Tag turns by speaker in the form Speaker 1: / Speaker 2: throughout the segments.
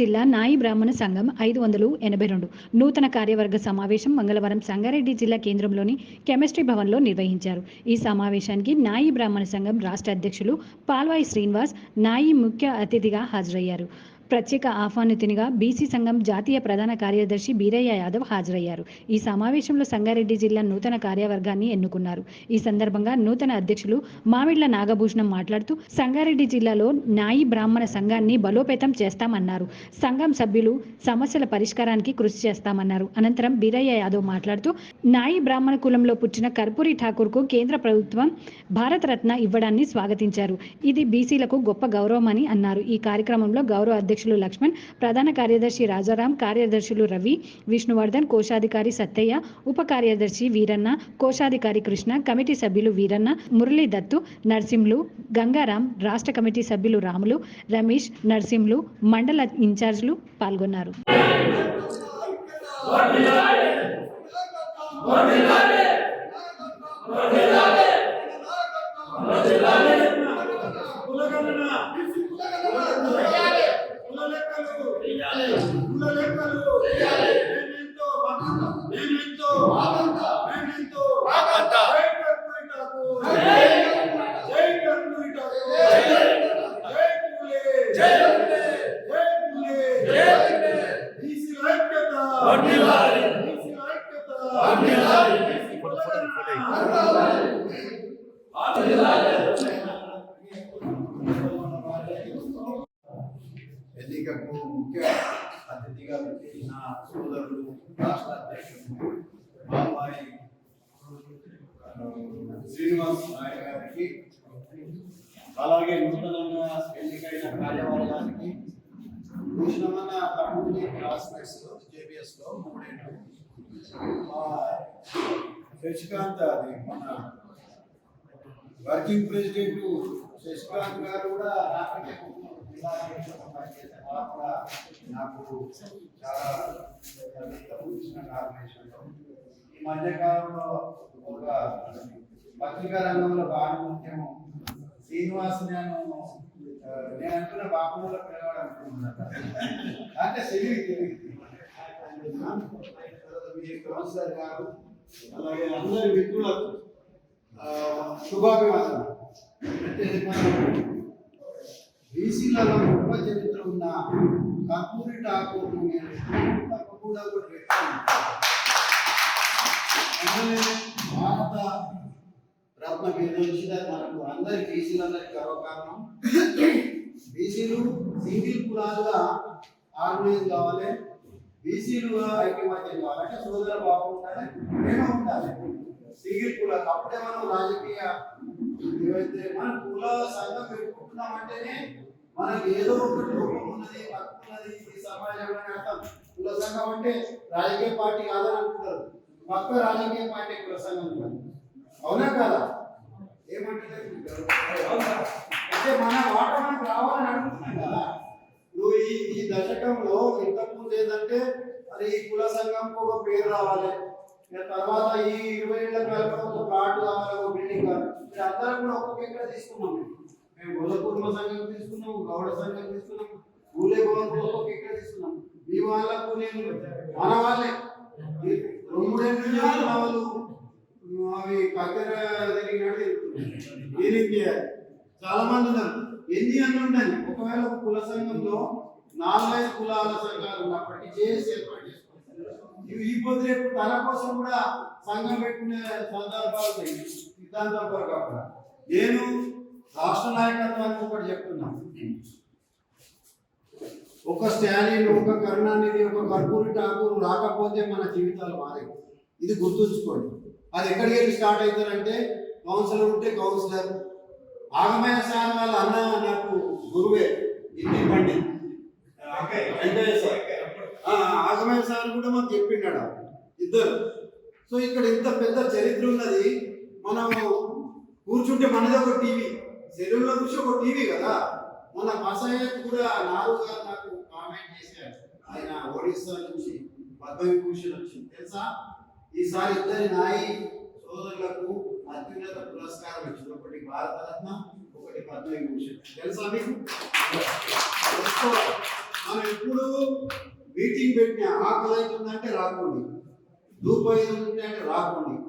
Speaker 1: జిల్లా నాయి బ్రాహ్మణ సంఘం ఐదు వందలు ఎనభై రెండు. నూతన కార్యవర్గ సమావేశం మంగళవారం సంగారెడ్డి జిల్లా కేంద్రంలోని కెమిస్ట్రీ భవన్లో నిర్వహించారు. ఈ సమావేశానికి నాయి బ్రాహ్మణ సంఘం రాష్ట్ర అధ్యక్షులు పాల్వాయి శ్రీనివాస్ నాయి ముఖ్య అతిథిగా హాజరయ్యారు. ప్రత్యేక ఆహ్వానితునిగా బీసీ సంఘం జాతీయ ప్రధాన కార్యదర్శి బీరయ్య యాదవ్ హాజరయ్యారు. ఈ సమావేశంలో సంగారెడ్డి జిల్లా నూతన కార్యవర్గాన్ని ఎన్నుకున్నారు. ఈ సందర్భంగా నూతన అధ్యక్షులు మామిళ్ళ నాగభూషణం మాట్లాడుతూ సంగారెడ్డి జిల్లాలో నాయి బ్రాహ్మణ సంఘాన్ని బలోపేతం చేస్తామన్నారు. సంఘం సభ్యులు సమస్యల పరిష్కారానికి కృషి చేస్తామన్నారు. అనంతరం బీరయ్య యాదవ్ మాట్లాడుతూ నాయి బ్రాహ్మణ కులంలో పుట్టిన కర్పూరి ఠాకూర్కు కేంద్ర ప్రభుత్వం భారతరత్న ఇవ్వడాన్ని స్వాగతించారు. ఇది బీసీలకు గొప్ప గౌరవమని అన్నారు. ఈ కార్యక్రమంలో గౌరవ అధ్యక్షులు లక్ష్మణ్ ప్రధాన కార్యదర్శి రాజారాం కార్యదర్శులు రవి విష్ణువర్ధన్ కోశాధికారి సత్తయ్య ఉప కార్యదర్శి వీరన్న కోశాధికారి కృష్ణ కమిటీ సభ్యులు వీరన్న మురళీ దత్తు నర్సింహులు గంగారాం రాష్ట్ర కమిటీ సభ్యులు రాములు రమేష్ నర్సింహులు మండల ఇన్ఛార్జ్లు పాల్గొన్నారు.
Speaker 2: కులగణన
Speaker 3: ఎన్నికకు ముఖ్య అతిథిగా వచ్చేసిన సోదరులు రాష్ట్ర అధ్యక్షులు బాబాయి శ్రీనివాస్ నాయుడు గారికి అలాగే నూతనంగా ఎన్నికైన కార్యవర్గానికి భూషణమన్న కమ్యూనిటీ క్లాస్మేట్స్ జేబిఎస్లో మూడేళ్ళు. మా శశికాంత్ అది మన వర్కింగ్ ప్రెసిడెంట్ శశికాంత్ గారు కూడా నాకంటే నాకు చాలా ఆర్గనైజేషన్లో ఈ మధ్యకాలంలో ఒక పత్రికా రంగంలో బాగా ముఖ్యము శ్రీనివాస్ నేను నేను అనుకున్న బాపులో పిలవడం అనుకుంటున్నాను అంటే శరీరం తెలియదు మీ కౌన్సిలర్ గారు అలాగే అందరి మిత్రులకు శుభాభివాదం అంటే బీసీలలో గొప్ప చరిత్ర ఉన్న కపూరి ఠాకూర్ నేను తప్పకుండా కూడా పెట్టాను భారత రత్న బిరుదు వచ్చింది మనకు అందరి బీసీలందరికీ గర్వకారణం. బీసీలు సింగిల్ కులాలుగా ఆర్గనైజ్ కావాలి బీసీలు ఐక్యమత్యం కావాలి. అంటే సోదర భావం ఉండాలి ప్రేమ ఉండాలి సింగిల్ కులాలు అప్పుడే మనం రాజకీయ ఏవైతే మన కుల సంఘం పెట్టుకుంటున్నామంటేనే మనకి ఏదో ఒకటి లోపం ఉన్నది తప్పు ఉన్నది ఈ సమాజంలో అర్థం. కుల సంఘం అంటే రాజకీయ పార్టీ కాదని అనుకుంటారు. పక్క రాజకీయ పార్టీ కుల సంఘం కాదు. అవునా కదా? ఏమంటారు? అంటే మన వాట మనకు రావాలని అడుగుతున్నాం కదా. ఇప్పుడు ఈ ఈ దశకంలో ఇంతకుముందు ఏంటంటే అది ఈ కుల సంఘంకు ఒక పేరు రావాలి. తర్వాత ఈ ఇరవై ఏళ్ళ కాలంలో ఒక ప్లాట్ కావాలి ఒక బిల్డింగ్ కావాలి. మీరు అందరం కూడా ఒక్కొక్క ఎక్కడ తీసుకున్నాం మేము. గొల్ల కుటుంబ సంఘం తీసుకున్నాం గౌడ సంఘం తీసుకున్నాం భవన్ కూడా ఒక్కొక్క ఎక్కడ తీసుకున్నాం? మీ వాళ్ళకు నేను మన వాళ్ళే. రెండు వాళ్ళు. అవి పక్కన దీనికి చేయాలి చాలా మంది ఉన్నారు. ఎన్ని అన్ని ఉన్నాయి ఒకవేళ ఒక కుల సంఘంలో నాలుగైదు కులాల సంఘాలు ఉన్నప్పటికీ చేసి ఏర్పాటు చేసుకోవాలి. ఈ పొద్దు రేపు తన కోసం కూడా సంఘం పెట్టుకునే సందర్భాలు సిద్ధాంతం కొరకు కాకుండా. నేను రాష్ట్ర నాయకత్వానికి ఒకటి చెప్తున్నాను ఒక స్టాలిన్ ఒక కరుణానిధి ఒక కర్పూరి ఠాకూర్ రాకపోతే మన జీవితాలు మారే ఇది గుర్తుంచుకోండి. అది ఎక్కడికి వెళ్ళి స్టార్ట్ అవుతారంటే కౌన్సిలర్ ఉంటే కౌన్సిలర్ ఆగమయ సార్ వాళ్ళ అన్న నాకు గురువే. హిందీ పండిత్ వెంకయ్య సార్ ఆగమయ సార్ కూడా మాకు చెప్పిండాడు ఇద్దరు. సో ఇక్కడ ఇంత పెద్ద చరిత్ర ఉన్నది. మనం కూర్చుంటే మనది ఒక టీవీ. సెలవులో చూసి ఒక టీవీ కదా. మన మసాయ కూడా నారు గారు నాకు కామెంట్ చేశారు. ఆయన ఒడిస్సా నుంచి పద్మవిభూషణ్ వచ్చింది. తెలుసా? ఈసారి ఇద్దరి నాయి సోదరులకు అత్యున్నత పురస్కారం ఇచ్చింది ఒకటి భారతరత్న ఒకటి పద్మవిభూషణ్. తెలుసా మీకు? మనం ఎప్పుడు మీటింగ్ పెట్టిన ఆకలి అవుతుందంటే రాకండి. ధూపం అవుతుంది అంటే రాకండి.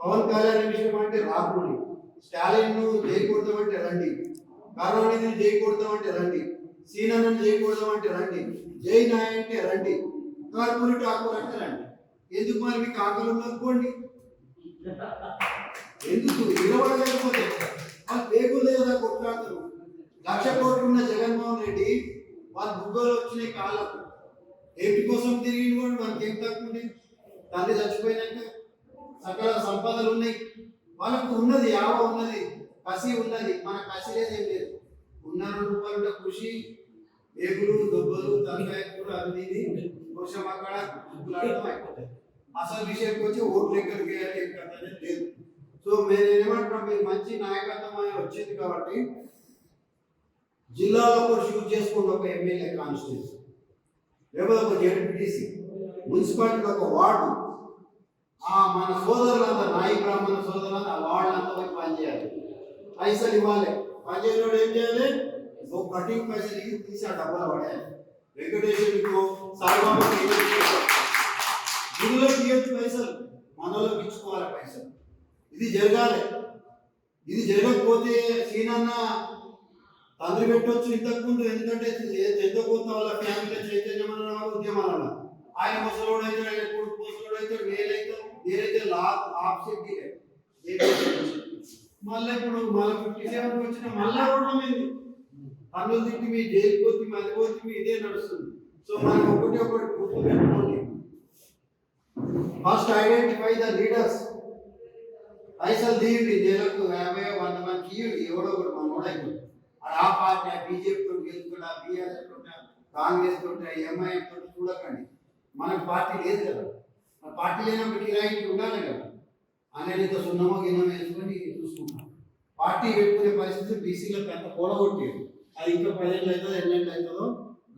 Speaker 3: పవన్ కళ్యాణ్ విషయం అంటే రాకండి. స్టాలిన్ చేయకూడదామంటే రండి. కరుణానిధిని చేయకూడదామంటే రండి. సీనన్నను చేయకూడదామంటే రండి. జై నాయ అంటే రండి. కార్పూరి ఠాకూర్ అంటే రండి. ఎందుకు మరి మీకు ఆకలి ఉందనుకోండి ఎందుకు? నిలబడలేకపోతే వాళ్ళు పేగులు లేదా కొట్లాడతారు లక్ష కోట్లు ఉన్న జగన్మోహన్ రెడ్డి వాళ్ళ బుగ్గలు వచ్చినాయి కాళ్ళకు ఏంటి కోసం తిరిగి కూడా మనకి ఏం తక్కువ ఉంది? తండ్రి చచ్చిపోయినాక సకల సంపదలు ఉన్నాయి. వాళ్ళకు ఉన్నది యావ ఉన్నది కసి ఉన్నది. మన కసి లేదు ఏం లేదు. ఉన్న రెండు రూపాయలు కృషి ఏగులు దొబ్బలు తలకాయ కూర అన్నీ ఇది. కోసం అక్కడ అయిపోతాయి. అసలు విషయంకి వచ్చి ఓట్లు ఎక్కడికి వేయాలి ఏం కథ అనేది లేదు. సో మేము ఏమంటున్నాం మీరు మంచి నాయకత్వం అనేది వచ్చింది కాబట్టి జిల్లాలో కూడా షూట్ చేసుకోండి ఒక ఎమ్మెల్యే కాన్స్టిట్యూన్సీ. లేకపోతే ఒక జడ్పీటీసీ. మున్సిపాలిటీ ఒక వార్డు. ఆ మన సోదరులంతా నాయి బ్రాహ్మణ సోదరులంతా ఆ వార్డులంతా పోయి పనిచేయాలి పైసలు ఇవ్వాలి. పనిచేయడం ఏం చేయాలి? ఒక కటింగ్ పైసలు ఇవి తీసి ఆ డబ్బులు పడేయాలి. వెంకటేశ్వరికి సాయిబాబాకి గుడిలో తీయొచ్చు పైసలు మనలోకి ఇచ్చుకోవాలి పైసలు. ఇది జరగాలి. ఇది జరగకపోతే సీనన్న తండ్రి పెట్టవచ్చు ఇంతకుముందు. ఎందుకంటే ఏ- ఎంతో కొంత వాళ్ళ ఫ్యామిలీ చైతన్యం ఉద్యమాలన్న. ఆయన ముసలోడు అయితే ఆయన కొడుకు ముసలోడు అయితే నేనైతే నేనైతే లా ఆప్షన్ మళ్ళీ ఇప్పుడు మళ్ళీ ఫిఫ్టీ సెవెన్ వచ్చిన మళ్ళా ఓడమైంది పనులు తిట్టి మీ జైలు పోతే మీ అది పోతే మీ ఇదే నడుస్తుంది. సో మనం ఒకటి ఒకటి గుర్తు పెట్టుకోండి. First identify the leaders. పైసలు తీయండి నెలకు యాభై వంద మందికి ఇవ్వండి ఎవడో ఒకటి మన ఓడైపోయి ఆ పార్టీ బీజేపీ తోటి గెలుచుకుంటా బీఆర్ఎస్ తోటి కాంగ్రెస్ తోటి ఎంఐఎం తోటి చూడకండి. మనకు పార్టీ లేదు కదా. మన పార్టీ లేనప్పుడు కిరాయికి ఉండాలి కదా. అనేది సున్నమో గిన్నమో వేసుకొని చూసుకుంటాం. పార్టీ పెట్టుకునే పరిస్థితి బీసీలకు అంత కూడగొట్టేది. అది ఇంకా పదేళ్ళు అవుతుందో ఎన్నేళ్ళు అవుతుందో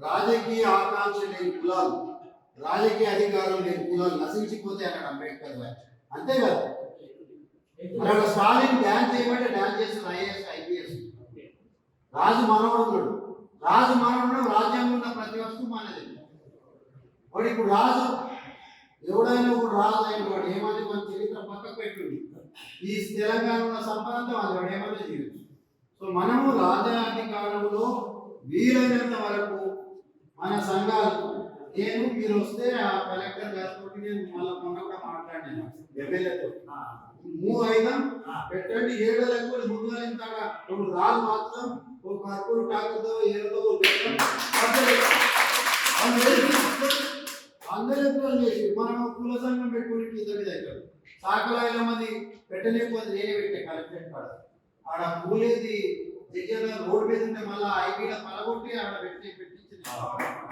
Speaker 3: రాజకీయ ఆకాంక్ష లేని కులాలు. రాజకీయ అధికారం లేని కులాలు నశించిపోతే అన్నాడు అంబేద్కర్ గారు. అంతే కదా? మరి అక్కడ స్టాలిన్ డ్యాన్స్ చేయమంటే డ్యాన్స్ చేస్తున్న ఐఏఎస్ ఐపీఎస్ రాజు మనవడు రాజు మనవడు రాజ్యాంగం ఉన్న ప్రతి వస్తువు మనది. వాడు ఇప్పుడు రాజు ఎవడైనా ఇప్పుడు రాజు అయిన వాడు ఏమని మన చరిత్ర పక్కకు పెట్టుంది ఈ తెలంగాణ ఉన్న సంపద అది వాళ్ళు వాడు ఏమన్నా చేయొచ్చు సో మనము రాజాధికారంలో వీలైనంత వరకు మన సంఘాలు నేను మీరు వస్తే ఆ కలెక్టర్ గారితో నేను మళ్ళీ మొన్న కూడా మాట్లాడాను. ఎమ్మెల్యేతో. మూవ్ అయిదాం పెట్టండి ఏడో లేకపోతే ముందుగా ఇంతగా రెండు రాళ్ళు మాత్రం ఒక కర్పూరు టాకుతో ఏదో అందరూ చేసి మనం కుల సంఘం పెట్టుకుని కింద మీద సాకలాయిల మంది పెట్టలేకపోతే నేనే పెట్టే కలెక్టరేట్ కాడ. ఆడ పూలేది దగ్గర రోడ్ మీద ఉంటే మళ్ళీ ఐపీలో పలగొట్టి ఆడ పెట్టి పెట్టించింది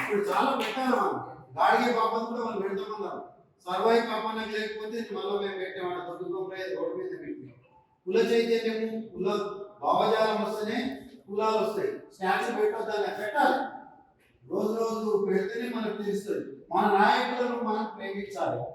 Speaker 3: ఇప్పుడు చాలా పెట్టారు మనం. గాడిగే పాపం కూడా మనం పెడుతున్నాం సర్వై పాపానికి లేకపోతే మళ్ళీ మేము పెట్టాం ఆడ రోడ్డు మీద పెట్టి. కుల చైతన్యము కుల భావజాలం వస్తేనే కులాలు వస్తాయి. స్టాచ్యూ పెట్టొద్దని పెట్టాలి. రోజు రోజు పెడితేనే మనకు తెలుస్తుంది. మన నాయకులను మనం ప్రేమించాలి.